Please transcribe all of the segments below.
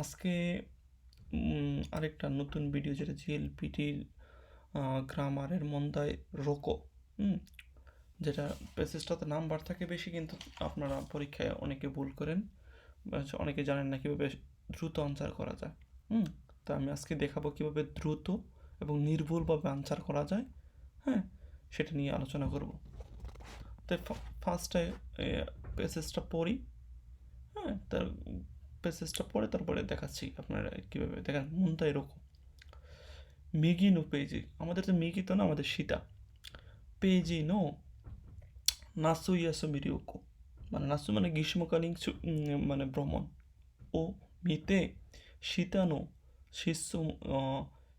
আজকে আরেকটা নতুন ভিডিও যেটা জিএলপিটির গ্রামারের মন্দায় রোকো যেটা প্যাসেজটাতে নাম্বার থাকে বেশি, কিন্তু আপনারা পরীক্ষায় অনেকে ভুল করেন অনেকে জানেন না কীভাবে দ্রুত আনসার করা যায়, হুম, তো আমি আজকে দেখাবো কীভাবে দ্রুত এবং নির্ভুলভাবে আনসার করা যায় হ্যাঁ সেটা নিয়ে আলোচনা করব। তো ফার্স্টে প্যাসেজটা পড়ি হ্যাঁ তার প্যাসেজটা পরে তারপরে দেখাচ্ছি আপনারা কীভাবে। দেখেন মনটা এরকম মেগি নো পেজি আমাদের তো মেগি তো না, আমাদের সীতা। পেজি নো নাসু ইয়াসু মিরিওকো মানে নাসু মানে গ্রীষ্মকালীন মানে ভ্রমণ। ও মিতে শীতানো শিষ্য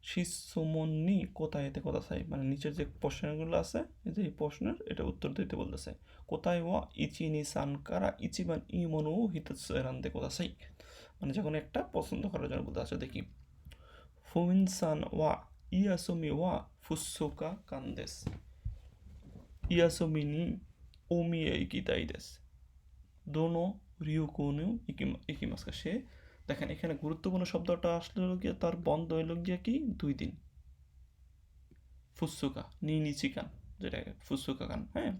শিষ্যমন্নি কোথায় এতে কথা চাই? মানে নিচের যে প্রশ্নগুলো আছে যে এই প্রশ্নের, এটা উত্তর দিতে বলতেছে। কোথায় ওয়া ইচি নি সানকারা ইচিবান ইমনো হিতসে রান্দে কথা চাই। মানে যখন একটা পছন্দ করার জন্য বলতে আছে, দেখি। ফুমিনসান ওয়া ইয়াসুমি ওয়া ফুসুকা কান্দেস। ইয়াসুমি নি ওমিয়ে ইকিতাই দেশ দোনো রিউকুনু ইকিমাসকা। সে দেখেন, এখানে গুরুত্বপূর্ণ শব্দটা আসলে হলো গিয়ে তার বন্ধ হইল গিয়ে কি? দুই দিন। ফুসুকা নি নিচিকান যেটা ফুসুকা কান হ্যাঁ?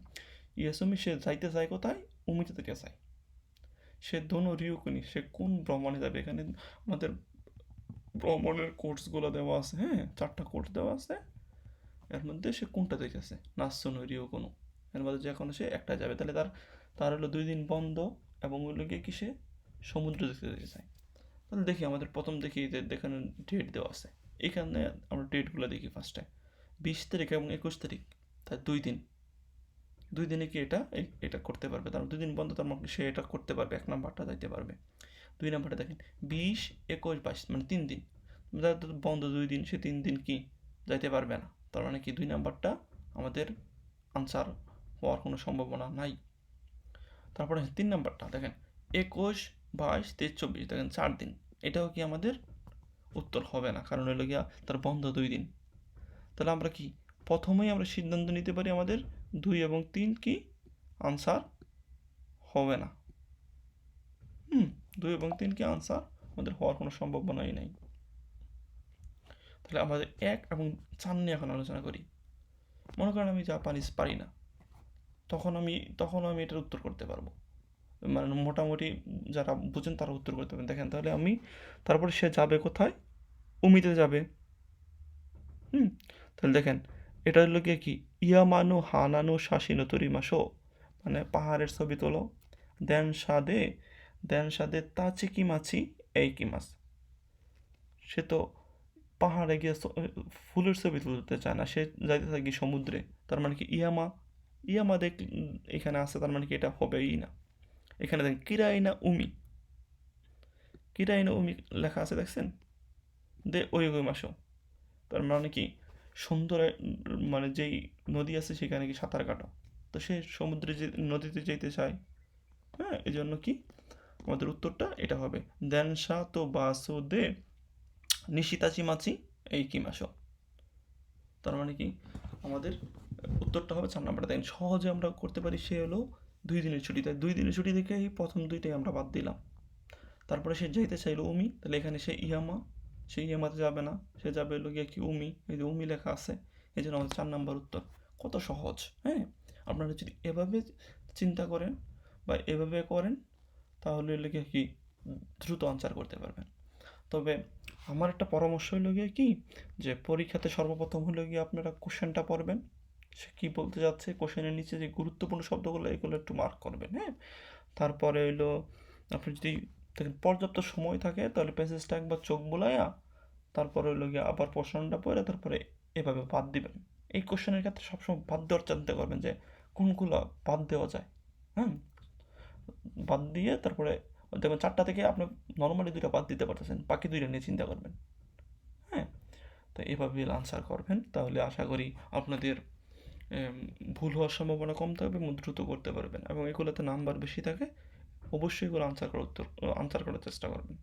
ইয়াসমি সে যাইতে চায় কোথায়? উমিতে থেকে চায়। সে দোনো রিউকুনি, সে কোন ভ্রমণে যাবে? এখানে আমাদের ভ্রমণের কোর্সগুলো দেওয়া আছে হ্যাঁ? চারটা কোর্স দেওয়া আছে। এর মধ্যে সে কোনটা দেখেছে নাচন রিও কোনো এর মধ্যে যে কোনো সে একটা যাবে। তাহলে তার তার হলো দুই দিন বন্ধ এবং হলো গিয়ে কি সে সমুদ্র দেখতে যেতে চায়। তাহলে দেখি আমাদের প্রথম দেখি দেখানো ডেট দেওয়া আছে। এখানে আমরা ডেটগুলো দেখি ফার্স্টে বিশ তারিখ এবং একুশ তারিখ, তার দুই দিন। দুই দিনে কি এটা? এটা করতে পারবে। তার দুই দিন বন্ধ, তার মানে সে এটা করতে পারবে, এক নাম্বারটা যাইতে পারবে। দুই নাম্বারটা দেখেন, বিশ, একুশ, বাইশ মানে তিন দিন। বন্ধ দুই দিন, সে তিন দিন কি যাইতে পারবে না। তার মানে কি দুই নাম্বারটা আমাদের আনসার হওয়ার কোনো সম্ভাবনা নাই। তারপরে তিন নাম্বারটা দেখেন, একুশ, বাইশ, তেইশ, চব্বিশ, দেখেন চার দিন। এটাও কি আমাদের উত্তর হবে না? কারণ হলো গিয়া তার বন্ধ দুই দিন। তাহলে আমরা কি প্রথমেই আমরা সিদ্ধান্ত নিতে পারি আমাদের দুই এবং তিন কি আনসার হবে না? হুম, দুই এবং তিন কি আনসার আমাদের হওয়ার কোনো সম্ভাবনাই নেই। তাহলে আমাদের এক এবং চার নিয়ে এখন আলোচনা করি। মনে করেন আমি জাপানিজ পারি না। তখন আমি তখন আমি এটার উত্তর করতে পারব। মানে মোটামুটি যারা বুঝেন তারা উত্তর করতে পারবেন দেখেন তাহলে আমি, তারপরে সে যাবে কোথায়? উমিতে যাবে। হুম, তাহলে দেখেন, এটা হলো গিয়ে কি? ইয়ামানু হানানু শাসিনো তরিমাসো মানে পাহাড়ের ছবি তোলো। দেন সাদে দেন সাদে তাচি কি মাছি? এই কি মাছ? সে তো পাহাড়ে গিয়ে ফুলের ছবি তুলতে চায় না। সে যাইতে থাকি সমুদ্রে। তার মানে কি ইয়ামা ইয়ামা দেখ এখানে আছে, তার মানে কি এটা হবেই না। এখানে দেখেন, কিরাইনা উমি। কিরাইনা উমি লেখা আছে, দেখছেন? দে ওই ওই মাসো। তার মানে কি? সুন্দর মানে যেই নদী আছে, সেখানে কি সাঁতার কাটো? তো সে সমুদ্রে যে, নদীতে যেতে চায় হ্যাঁ এই জন্য কি? আমাদের উত্তরটা এটা হবে। দেন সা তো বাসো দে নিশিতাচি মাছি এই কি মাসো? তার মানে কি? আমাদের উত্তরটা হবে চার নাম্বারটা। দেখেন সহজে আমরা করতে পারি সে হলো দুই দিনের ছুটি, তাই দুই দিনের ছুটি এই প্রথম দুইটাই আমরা বাদ দিলাম। তারপরে সে যাইতে চাইলো উমি, তাহলে এখানে সে ইয়ামা সে ইয়ামাতে যাবে না, সে যাবে হলো গিয়ে কি উমি, এই যে উমি লেখা আছে, এই জন্য আমাদের চার নাম্বার উত্তর। কত সহজ হ্যাঁ? আপনারা যদি এভাবে চিন্তা করেন বা এভাবে করেন, তাহলে হলো গিয়ে কি, দ্রুত আনসার করতে পারবেন। তবে আমার একটা পরামর্শ হলো গিয়ে কি, যে পরীক্ষাতে সর্বপ্রথম হলো গিয়ে আপনারা কোশ্চেনটা পড়বেন। সে কী বলতে যাচ্ছে? কোশ্চেনের নিচে যে গুরুত্বপূর্ণ শব্দগুলো, এগুলো একটু মার্ক করবেন হ্যাঁ? তারপরে হইল, আপনি যদি দেখেন, পর্যাপ্ত সময় থাকে, তাহলে প্যাসেজটা একবার চোখ বুলাইয়া, তারপরে হইল গিয়ে আবার প্রশ্নটা পড়ে, তারপরে এভাবে বাদ দিবেন। এই কোশ্চেনের ক্ষেত্রে সবসময় বাদ দেওয়ার চিন্তা করবেন যে, কোনগুলো বাদ দেওয়া যায়? হ্যাঁ বাদ দিয়ে তারপরে, দেখবেন চারটা থেকে আপনি নর্মালি দুইটা বাদ দিতে পারতেছেন, বাকি দুইটা নিয়ে চিন্তা করবেন হ্যাঁ? তো এভাবে আনসার করবেন, তাহলে আশা করি আপনাদের ভুল হওয়ার সম্ভাবনা কম থাকবে, এবং দ্রুত করতে পারবেন। এবং এগুলোতে নাম্বার বেশি থাকে, অবশ্যই এগুলো আনসার করার উত্তর আনসার করার চেষ্টা করবেন।